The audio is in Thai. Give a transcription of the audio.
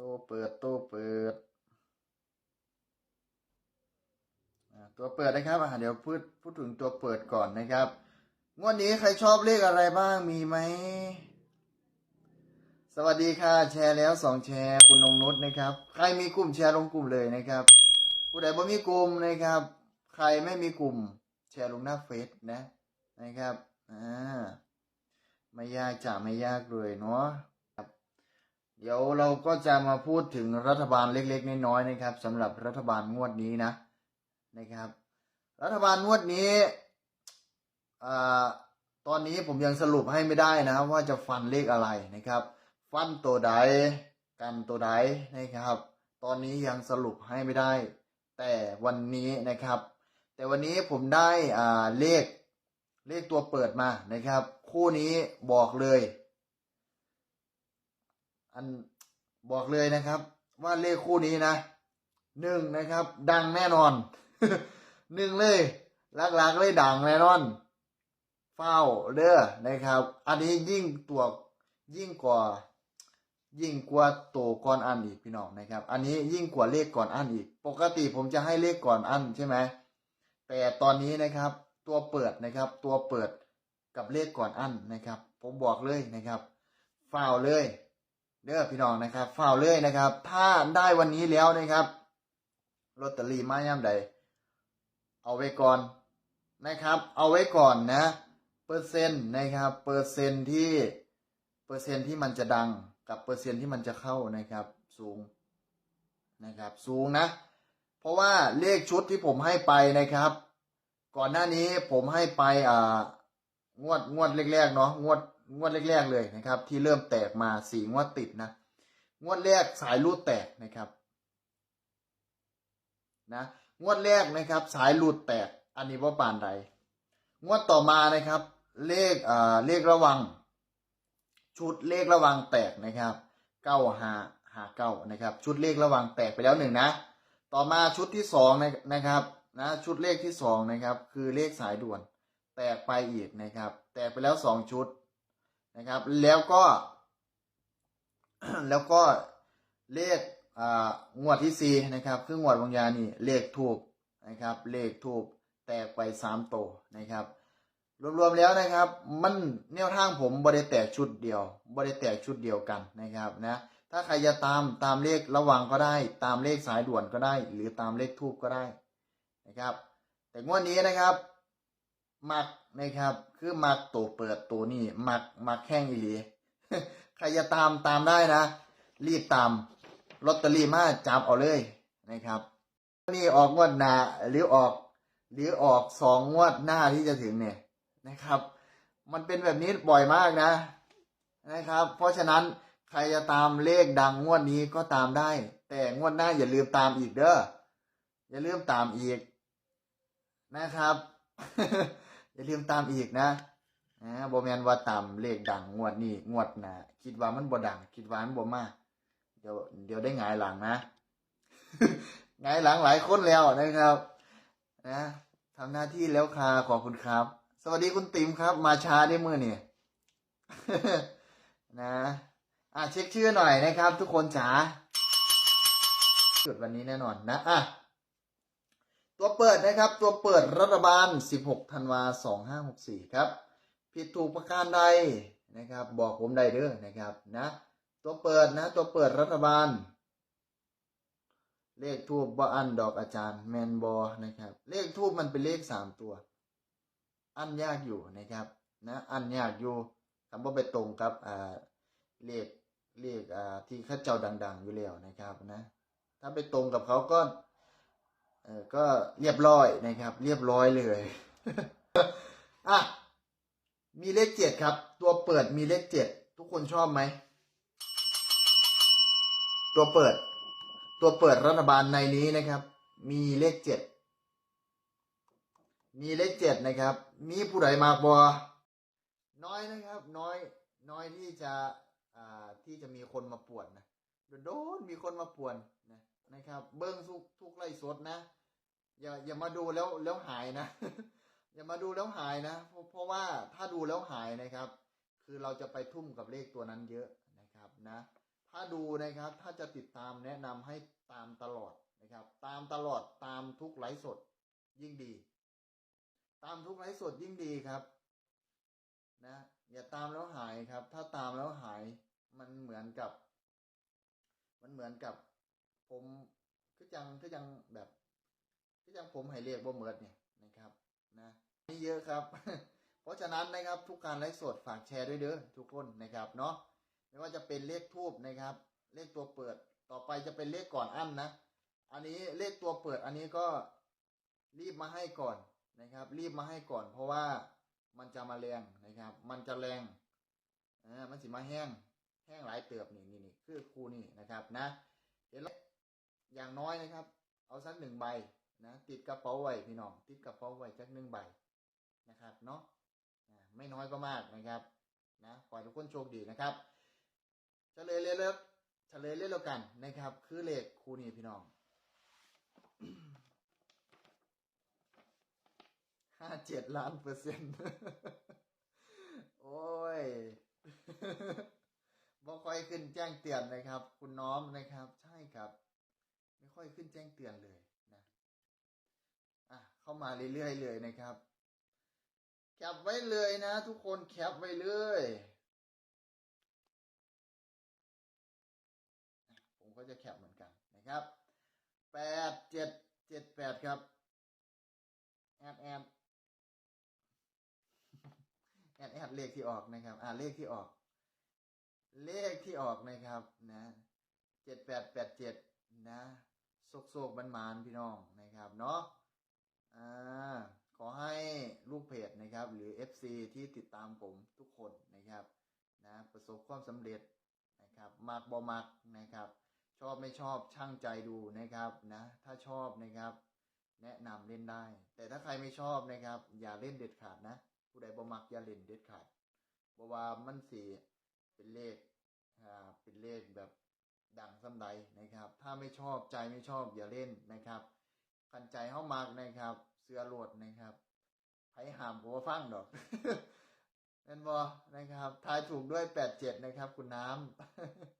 ตัวเปิดตัวเปิดตัวเปิดนะครับเดี๋ยวพูดพูดถึงตัวเปิดก่อนนะครับ งวดนี้ใครชอบเลขอะไรบ้างมีไหม สวัสดีค่ะ แชร์แล้วสองแชร์คุณนงนุชนะครับ ใครมีกลุ่มแชร์ลงกลุ่มเลยนะครับ ผู้ใดบ่มีกลุ่มนะครับ ใครไม่มีกลุ่ม แชร์ลงหน้าเฟซนะนะครับอ่าไม่ยากจะไม่ยากเลยเนาะ เดี๋ยวเราก็จะมาพูดถึงรัฐบาลเล็กๆน้อยๆนะครับสำหรับรัฐบาลงวดนี้นะนะครับ รัฐบาลงวดนี้อ่าตอนนี้ผมยังสรุปให้ไม่ได้นะครับ ว่าจะฟันเลขอะไรนะครับ ฟันตัวใดกันตัวใดนะครับ ตอนนี้ยังสรุปให้ไม่ได้ แต่วันนี้นะครับ แต่วันนี้ผมได้อ่าเลขเลขตัวเปิดมานะครับ คู่นี้บอกเลย อันบอกเลยนะครับ ว่าเลขคู่นี้นะหนึ่งนะครับ ดังแน่นอนหนึ่งเลยลักๆเลยดังแน่นอน เฝ้าเด้อนะครับ อันนี้ยิ่งตัวยิ่งกว่า ยิ่งกว่าโตก่อนอันอีกพี่น้องนะครับ อันนี้ยิ่งกว่าเลขก่อนอันอีก ปกติผมจะให้เลขก่อนอันใช่ไหมแต่ตอนนี้นะครับ ตัวเปิดนะครับ ตัวเปิดกับเลขก่อนอันนะครับ ผมบอกเลยนะครับเฝ้าเลย เด้อพี่น้องนะครับเฝ้าเลยนะครับ ถ้าได้วันนี้แล้วนะครับลอตเตอรี่มาย่ำใด เอาไว้ก่อนนะครับ เอาไว้ก่อนนะ เปอร์เซ็นต์นะครับ เปอร์เซ็นต์ที่เปอร์เซ็นต์ที่มันจะดังกับเปอร์เซ็นต์ที่มันจะเข้านะครับ สูงนะครับ สูงนะ เพราะว่าเลขชุดที่ผมให้ไปนะครับ ก่อนหน้านี้ผมให้ไปอ่างวดงวดแรกๆเนาะงวด งวดแรกๆเลยนะครับ ที่เริ่มแตกมาสี่งวดติดนะงวดแรกสายรูดแตกนะครับนะงวดแรกนะครับ สายรูดแตกอันนี้ว่าปานใดงวดต่อมานะครับ เลขเอ่าเลขระวัง ชุดเลขระวังแตกนะครับเก้าหาหาเก้านะครับ ชุดเลขระวังแตกไปแล้วหนึ่งนะ ต่อมาชุดที่สองนะครับนะชุดเลขที่สองนะครับ คือเลขสายด่วน แตกไปอีกนะครับ แตกไปแล้วสองชุด นะครับ แล้วก็ แล้วก็เลขอ่างวดที่สี่นะครับ คืองวดวงยานี่เลขทูบนะครับ เลขทูบแตกไปสามโตวนะครับ รวมๆแล้วนะครับ มันแนวทางผมบริแตกชุดเดียวบริแตกชุดเดียวกันนะครับนะถ้าใครจะตามตามเลขระวังก็ได้ ตามเลขสายด่วนก็ได้ หรือตามเลขทูบก็ได้นะครับ แต่งวดนี้นะครับ มักนะครับ คือมักตัวเปิดตัวนี่มักมักแข้งอีหลีใครจะตามตามได้นะ รีบตามลอตเตอรี่มาจับเอาเลยนะครับนี่ออกงวดหน้าหรือออก หรือออกสองงวดหน้าที่จะถึงเนี่ยนะครับ มันเป็นแบบนี้บ่อยมากนะนะครับ เพราะฉะนั้นใครจะตามเลขดังงวดนี้ก็ตามได้ แต่งวดหน้าอย่าลืมตามอีกเด้ออย่าลืมตามอีกนะครับ อย่าลืมตามอีกนะนะบแมนว่าตามเลขดังงวดนี้งวดน้าคิดว่ามันบ่ดัง คิดว่ามันบ่มาเดี๋ยวเดี๋ยวได้งายหลังนะงายหลังหลายคนแล้วนะครับ นะทำหน้าที่แล้วค่ะขอบคุณครับ สวัสดีคุณติ๋มครับ มาช้าได้มือเนี่ยนะอะเช็คชื่อหน่อยนะครับ ทุกคนจ๋าจุดวันนี้แน่นอนนะอะ ตัวเปิดนะครับ ตัวเปิดรัฐบาล 16 ธันวา 2564 ครับ ผิดถูกประการใดนะครับ บอกผมได้เด้อนะครับนะ ตัวเปิดนะ ตัวเปิดรัฐบาล เลขทูบบ่อันดอกอาจารย์แมนบอนะครับ เลขทูบมันเป็นเลขสามตัว อันยากอยู่นะครับนะ อันยากอยู่คำว่าไปตรงกับอ่าเลขเลขอ่าที่ข้าเจ้าดัง ๆ อยู่แล้วนะครับนะ ถ้าไปตรงกับเขาก็ ก็เรียบร้อยนะครับ เรียบร้อยเลยอะมีเลขเจ็ดครับ ตัวเปิดมีเลขเจ็ดทุกคนชอบไหม ตัวเปิด ตัวเปิดรัฐบาลในนี้นะครับ มีเลขเจ็ดมีเลขเจ็ดนะครับ มีผู้ใดมากบอน้อยนะครับ น้อย น้อยที่จะอ่าที่จะมีคนมาป่วนนะโดนมีคนมาป่วนนะนะครับ เบิ้งทุกทุกไล่สดนะ อย่าอย่ามาดูแล้วแล้วหายนะ อย่ามาดูแล้วหายนะ เพราะเพราะว่าถ้าดูแล้วหายนะครับ คือเราจะไปทุ่มกับเลขตัวนั้นเยอะนะครับนะ ถ้าดูนะครับถ้าจะติดตามแนะนำให้ตามตลอดนะครับ ตามตลอดตามทุกไลฟ์สดยิ่งดี ตามทุกไลฟ์สดยิ่งดีครับ นะ อย่าตามแล้วหายครับ ถ้าตามแล้วหายมันเหมือนกับ มันเหมือนกับ ผมคือจังคือจังแบบ คือจังผมให้เรียกบ่เมิดเนี่ยนะครับนะนี่เยอะครับ เพราะฉะนั้นนะครับทุกการไลฟ์สดฝากแชร์ด้วยเด้อทุกคนนะครับเนาะไม่ว่าจะเป็นเลขทูบนะครับ เลขตัวเปิดต่อไปจะเป็นเลขก่อนอั้นนะ อันนี้เลขตัวเปิดอันนี้ก็รีบมาให้ก่อนนะครับ รีบมาให้ก่อน เพราะว่ามันจะมาแรงนะครับ มันจะแรงอ่ามันสิมาแห้งแห้งหลายเติบนี่นี่นี่คือครูนี่นะครับนะเห็นแล้วอย่างน้อยนะครับ เอาสักหนึ่งใบ นะติดกระเป๋าไว้พี่น้องติดกระเป๋าไว้จักหนึ่งใบนะครับเนาะไม่น้อยก็มากนะครับนะขอให้ทุกคนโชคดีนะครับเฉลยเลเลิกเฉลยเลยแล้วกันนะครับ คือเลขครูนี่พี่น้องห้าเจ็ดล้านเปอร์เซ็นต์โอ้ยบ่ค่อยขึ้นแจ้งเตือนนะครับ คุณน้อมนะครับ ใช่ครับ ไม่ค่อยขึ้นแจ้งเตือนเลย เข้ามาเรื่อยๆเลยนะครับ แคปไว้เลยนะ ทุกคนแคปไว้เลยผมก็จะแคปเหมือนกันนะครับแปดเจ็ดเจ็ดแปดครับแอดแอดแอดแอดเลขที่ออกนะครับ อ่าเลขที่ออก เลขที่ออกนะครับนะเจ็ดแปดแปดเจ็ดนะโศกโศกบันมานพี่น้องนะครับเนาะ อ่าขอให้ลูกเพจนะครับ หรือ FC ที่ติดตามผมทุกคนนะครับนะประสบความสำเร็จนะครับมักบ่มักนะครับ ชอบไม่ชอบช่างใจดูนะครับนะถ้าชอบนะครับ แนะนำเล่นได้ แต่ถ้าใครไม่ชอบนะครับ อย่าเล่นเด็ดขาดนะ ผู้ใดบ่มักอย่าเล่นเด็ดขาดเพราะว่ามันสีเป็นเลขอ่าเป็นเลขแบบดังสำใดนะครับ ถ้าไม่ชอบใจไม่ชอบอย่าเล่นนะครับ กันใจเข้ามากนะครับ เสือโหลดนะครับไผหามผมว่าฟังดอกเป็นบอนะครับทายถูกด้วยแปดเจ็ดนะครับ คุณน้ำ